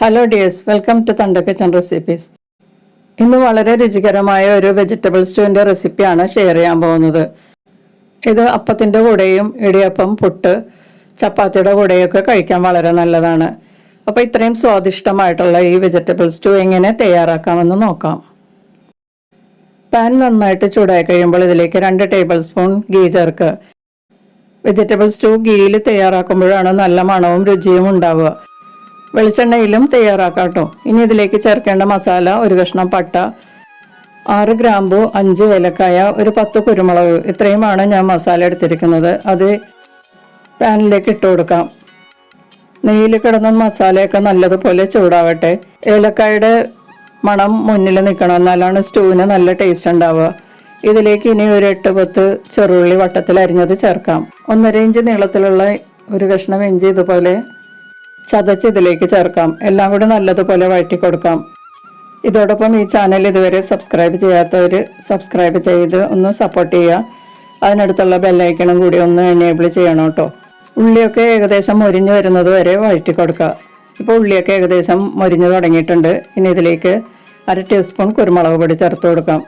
Hello dears welcome to തണ്ട kitchen recipes ഇന്ന് വളരെ രുചികരമായ ഒരു വെജിറ്റബിൾ സ്റ്റൂവിന്റെ റെസിപ്പിയാണ് ഷെയർ ചെയ്യാൻ പോകുന്നത്. ഇത് അപ്പത്തിന്റെ കൂടെയും ഇടിയപ്പം പുട്ട് ചപ്പാത്തിയുടെ കൂടെയൊക്കെ കഴിക്കാൻ വളരെ നല്ലതാണ്. അപ്പോൾ ഇത്രയും സ്വാദിഷ്ടമായിട്ടുള്ള ഈ വെജിറ്റബിൾ സ്റ്റൂ എങ്ങനെ തയ്യാറാക്കാമെന്ന് നോക്കാം. പാൻ നന്നായിട്ട് ചൂടായി കഴിയുമ്പോൾ ഇതിലേക്ക് രണ്ട് ടേബിൾ സ്പൂൺ ഗീ ചേർക്ക് വെജിറ്റബിൾ സ്റ്റൂ ഗീയിൽ തയ്യാറാക്കുമ്പോഴാണ് നല്ല മണവും രുചിയും ഉണ്ടാവുക. വെളിച്ചെണ്ണയിലും തയ്യാറാക്കാം കേട്ടോ ഇനി ഇതിലേക്ക് ചേർക്കേണ്ട മസാല ഒരു കഷ്ണം പട്ട ആറ് ഗ്രാമ്പു അഞ്ച് ഏലക്കായ ഒരു പത്ത് കുരുമുളക്. ഇത്രയുമാണ് ഞാൻ മസാല എടുത്തിരിക്കുന്നത്. അത് പാനിലേക്ക് ഇട്ട് കൊടുക്കാം. നെയ്യിൽ കിടന്ന മസാലയൊക്കെ നല്ലതുപോലെ ചൂടാവട്ടെ. ഏലക്കായുടെ മണം മുന്നിൽ നിൽക്കണം. എന്നാലാണ് സ്റ്റൂവിന് നല്ല ടേസ്റ്റ് ഉണ്ടാവുക. ഇതിലേക്ക് ഇനി ഒരു എട്ട് പത്ത് ചെറുള്ളി വട്ടത്തിൽ അരിഞ്ഞത് ചേർക്കാം. ഒന്നര ഇഞ്ച് നീളത്തിലുള്ള ഒരു കഷ്ണം ഇഞ്ചി ഇതുപോലെ ചതച്ച് ഇതിലേക്ക് ചേർക്കാം. എല്ലാം കൂടി നല്ലതുപോലെ വഴറ്റി കൊടുക്കാം ഇതോടൊപ്പം ഈ ചാനൽ ഇതുവരെ സബ്സ്ക്രൈബ് ചെയ്യാത്തവർ സബ്സ്ക്രൈബ് ചെയ്ത് ഒന്ന് സപ്പോർട്ട് ചെയ്യുക. അതിനടുത്തുള്ള ബെല്ലൈക്കണും കൂടി ഒന്ന് എനേബിൾ ചെയ്യണം കേട്ടോ. ഉള്ളിയൊക്കെ ഏകദേശം മൊരിഞ്ഞ് വരുന്നത് വരെ വഴറ്റി കൊടുക്കുക ഇപ്പോൾ ഉള്ളിയൊക്കെ ഏകദേശം മൊരിഞ്ഞ് തുടങ്ങിയിട്ടുണ്ട്. ഇനി ഇതിലേക്ക് അര ടീസ്പൂൺ കുരുമുളക് പൊടി ചേർത്ത് കൊടുക്കാം.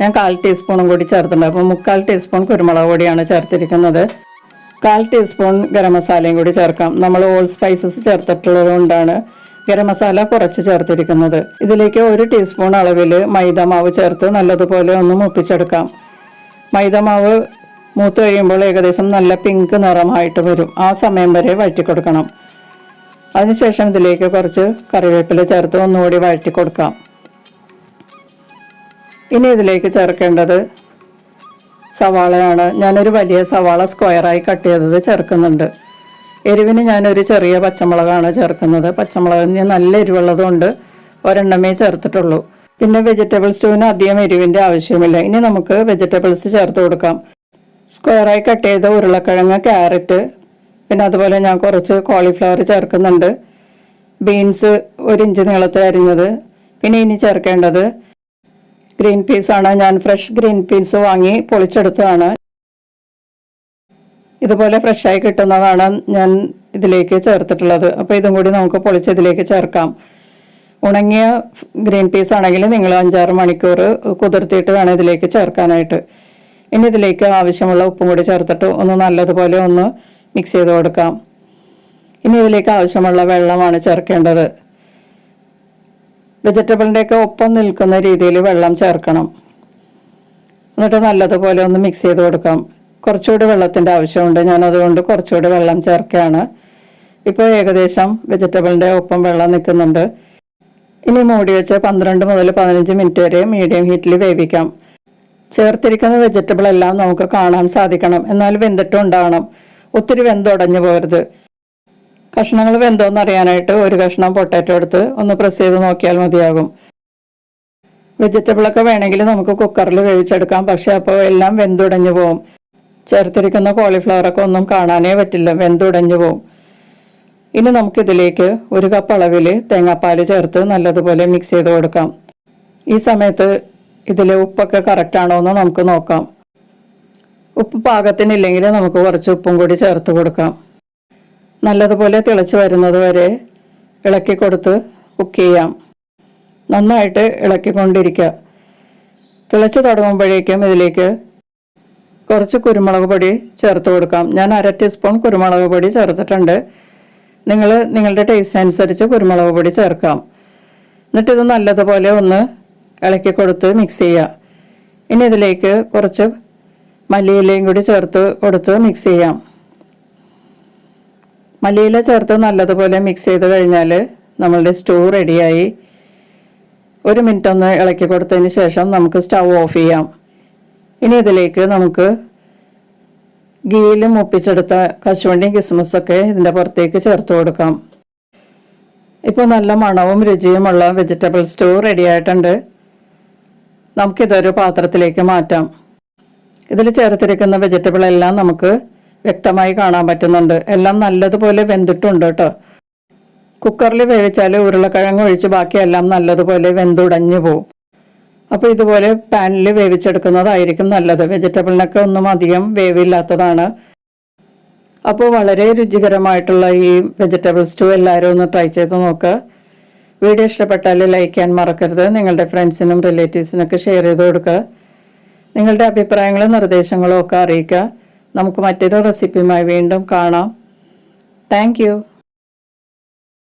ഞാൻ കാൽ ടീസ്പൂണും കൂടി ചേർത്തിട്ടുണ്ട്. അപ്പോൾ മുക്കാൽ ടീസ്പൂൺ കുരുമുളക് പൊടിയാണ് ചേർത്തിരിക്കുന്നത്. കാൽ ടീസ്പൂൺ ഗരം മസാലയും കൂടി ചേർക്കാം. നമ്മൾ ഓൾ സ്പൈസസ് ചേർത്തിട്ടുള്ളത് കൊണ്ടാണ് ഗരം മസാല കുറച്ച് ചേർത്തിരിക്കുന്നത്. ഇതിലേക്ക് ഒരു ടീസ്പൂൺ അളവിൽ മൈദ മാവ് ചേർത്ത് നല്ലതുപോലെ ഒന്ന് മുപ്പിച്ചെടുക്കാം. മൈദ മാവ് മൂത്ത് കഴിയുമ്പോൾ ഏകദേശം നല്ല പിങ്ക് നിറമായിട്ട് വരും. ആ സമയം വരെ വഴറ്റിക്കൊടുക്കണം. അതിനുശേഷം ഇതിലേക്ക് കുറച്ച് കറിവേപ്പില ചേർത്ത് ഒന്നുകൂടി വഴറ്റി കൊടുക്കാം ഇനി ഇതിലേക്ക് ചേർക്കേണ്ടത് സവാളയാണ്. ഞാനൊരു വലിയ സവാള സ്ക്വയറായി കട്ട് ചെയ്തത് ചേർക്കുന്നുണ്ട്. എരിവിന് ഞാനൊരു ചെറിയ പച്ചമുളകാണ് ചേർക്കുന്നത്. പച്ചമുളകിന് നല്ല എരിവുള്ളതുകൊണ്ട് ഒരെണ്ണമേ ചേർത്തിട്ടുള്ളൂ. പിന്നെ വെജിറ്റബിൾ സ്റ്റൂവിന് അധികം എരിവിന്റെ ആവശ്യമില്ല. ഇനി നമുക്ക് വെജിറ്റബിൾസ് ചേർത്ത് കൊടുക്കാം. സ്ക്വയറായി കട്ട് ചെയ്ത ഉരുളക്കിഴങ്ങ് ക്യാരറ്റ് പിന്നെ അതുപോലെ ഞാൻ കുറച്ച് കോളിഫ്ലവർ ചേർക്കുന്നുണ്ട്. ബീൻസ് ഒരു ഇഞ്ച് നീളത്തിൽ അരിഞ്ഞത്. പിന്നെ ഇനി ചേർക്കേണ്ടത് ഗ്രീൻ പീസ് ആണ് ഞാൻ ഫ്രഷ് ഗ്രീൻ പീസ് വാങ്ങി പൊളിച്ചെടുത്തതാണ്. ഇതുപോലെ ഫ്രഷായി കിട്ടുന്നതാണ് ഞാൻ ഇതിലേക്ക് ചേർത്തിട്ടുള്ളത്. അപ്പോൾ ഇതും കൂടി നമുക്ക് പൊളിച്ച് ഇതിലേക്ക് ചേർക്കാം. ഉണങ്ങിയ ഗ്രീൻ പീസ് ആണെങ്കിൽ നിങ്ങൾ അഞ്ചാറ് മണിക്കൂർ കുതിർത്തിയിട്ട് വേണം ഇതിലേക്ക് ചേർക്കാനായിട്ട്. ഇനി ഇതിലേക്ക് ആവശ്യമുള്ള ഉപ്പും കൂടി ചേർത്തിട്ട് ഒന്ന് നല്ലതുപോലെ ഒന്ന് മിക്സ് ചെയ്ത് കൊടുക്കാം. ഇനി ഇതിലേക്ക് ആവശ്യമുള്ള വെള്ളമാണ് ചേർക്കേണ്ടത്. വെജിറ്റബിളിന്റെയൊക്കെ ഒപ്പം നിൽക്കുന്ന രീതിയിൽ വെള്ളം ചേർക്കണം. എന്നിട്ട് നല്ലതുപോലെ ഒന്ന് മിക്സ് ചെയ്ത് കൊടുക്കാം. കുറച്ചുകൂടി വെള്ളത്തിന്റെ ആവശ്യമുണ്ട്. ഞാൻ അതുകൊണ്ട് കുറച്ചുകൂടി വെള്ളം ചേർക്കുകയാണ്. ഇപ്പോൾ ഏകദേശം വെജിറ്റബിളിന്റെ ഒപ്പം വെള്ളം നിൽക്കുന്നുണ്ട്. ഇനി മൂടി വെച്ച് പന്ത്രണ്ട് മുതൽ പതിനഞ്ച് മിനിറ്റ് വരെ മീഡിയം ഹീറ്റിൽ വേവിക്കാം. ചേർത്തിരിക്കുന്ന വെജിറ്റബിൾ എല്ലാം നമുക്ക് കാണാൻ സാധിക്കണം. എന്നാൽ വെന്തിട്ടും ഉണ്ടാവണം. ഒത്തിരി വെന്തുടഞ്ഞു പോകരുത്. കഷ്ണങ്ങൾ വെന്തോന്ന് അറിയാനായിട്ട് ഒരു കഷ്ണം പൊട്ടാറ്റോ എടുത്ത് ഒന്ന് പ്രസ് ചെയ്ത് നോക്കിയാൽ മതിയാകും. വെജിറ്റബിൾ ഒക്കെ വേണമെങ്കിൽ നമുക്ക് കുക്കറിൽ വേവിച്ചെടുക്കാം പക്ഷെ അപ്പോൾ എല്ലാം വെന്തുടഞ്ഞു പോവും. ചേർത്തിരിക്കുന്ന കോളിഫ്ലവറൊക്കെ ഒന്നും കാണാനേ പറ്റില്ല വെന്തുടഞ്ഞു പോവും. ഇനി നമുക്കിതിലേക്ക് ഒരു കപ്പ് അളവിൽ തേങ്ങാപ്പാൽ ചേർത്ത് നല്ലതുപോലെ മിക്സ് ചെയ്ത് കൊടുക്കാം. ഈ സമയത്ത് ഇതിൽ ഉപ്പൊക്കെ കറക്റ്റ് ആണോ എന്ന് നമുക്ക് നോക്കാം. ഉപ്പ് പാകത്തിനില്ലെങ്കിൽ നമുക്ക് കുറച്ച് ഉപ്പും കൂടി ചേർത്ത് കൊടുക്കാം. നല്ലതുപോലെ തിളച്ച് വരുന്നത് വരെ ഇളക്കി കൊടുത്ത് കുക്ക് ചെയ്യാം. നന്നായിട്ട് ഇളക്കിക്കൊണ്ടിരിക്കുക. തിളച്ച് തുടങ്ങുമ്പോഴേക്കും ഇതിലേക്ക് കുറച്ച് കുരുമുളക് പൊടി ചേർത്ത് കൊടുക്കാം. ഞാൻ അര ടീസ്പൂൺ കുരുമുളക് പൊടി ചേർത്തിട്ടുണ്ട്. നിങ്ങൾ നിങ്ങളുടെ ടേസ്റ്റ് അനുസരിച്ച് കുരുമുളക് പൊടി ചേർക്കാം. എന്നിട്ടിത് നല്ലതുപോലെ ഒന്ന് ഇളക്കി കൊടുത്ത് മിക്സ് ചെയ്യുക ഇനി ഇതിലേക്ക് കുറച്ച് മല്ലിയിലയും കൂടി ചേർത്ത് കൊടുത്ത് മിക്സ് ചെയ്യാം. മല്ലിയില ചേർത്ത് നല്ലതുപോലെ മിക്സ് ചെയ്ത് കഴിഞ്ഞാൽ നമ്മളുടെ സ്റ്റൂ റെഡിയായി ഒരു മിനിറ്റ് ഒന്ന് ഇളക്കി കൊടുത്തതിന് ശേഷം നമുക്ക് സ്റ്റൗ ഓഫ് ചെയ്യാം. ഇനി ഇതിലേക്ക് നമുക്ക് ഗീയിൽ മുപ്പിച്ചെടുത്ത കശുവണ്ടിയും കിസ്മസൊക്കെ ഇതിന്റെ പുറത്തേക്ക് ചേർത്ത് കൊടുക്കാം. ഇപ്പോൾ നല്ല മണവും രുചിയുമുള്ള വെജിറ്റബിൾ സ്റ്റൂ റെഡിയായിട്ടുണ്ട് നമുക്കിതൊരു പാത്രത്തിലേക്ക് മാറ്റാം. ഇതിൽ ചേർത്തിരിക്കുന്ന വെജിറ്റബിൾ എല്ലാം നമുക്ക് വ്യക്തമായി കാണാൻ പറ്റുന്നുണ്ട്. എല്ലാം നല്ലതുപോലെ വെന്തിട്ടുണ്ട് കേട്ടോ. കുക്കറിൽ വേവിച്ചാൽ ഉരുളക്കിഴങ്ങ് ഒഴിച്ച് ബാക്കിയെല്ലാം നല്ലതുപോലെ വെന്തുടഞ്ഞു പോവും. അപ്പോൾ ഇതുപോലെ പാനിൽ വേവിച്ചെടുക്കുന്നതായിരിക്കും നല്ലത്. വെജിറ്റബിളിനൊക്കെ ഒന്നും അധികം വേവില്ലാത്തതാണ്. അപ്പോൾ വളരെ രുചികരമായിട്ടുള്ള ഈ വെജിറ്റബിൾ സ്റ്റൂ എല്ലാവരും ഒന്ന് ട്രൈ ചെയ്ത് നോക്കുക വീഡിയോ ഇഷ്ടപ്പെട്ടാൽ ലൈക്ക് ചെയ്യാൻ മറക്കരുത്. നിങ്ങളുടെ ഫ്രണ്ട്സിനും റിലേറ്റീവ്സിനൊക്കെ ഷെയർ ചെയ്ത് കൊടുക്കുക നിങ്ങളുടെ അഭിപ്രായങ്ങളും നിർദ്ദേശങ്ങളും ഒക്കെ അറിയിക്കുക നമുക്ക് മറ്റൊരു റെസിപ്പിയുമായി വീണ്ടും കാണാം. താങ്ക്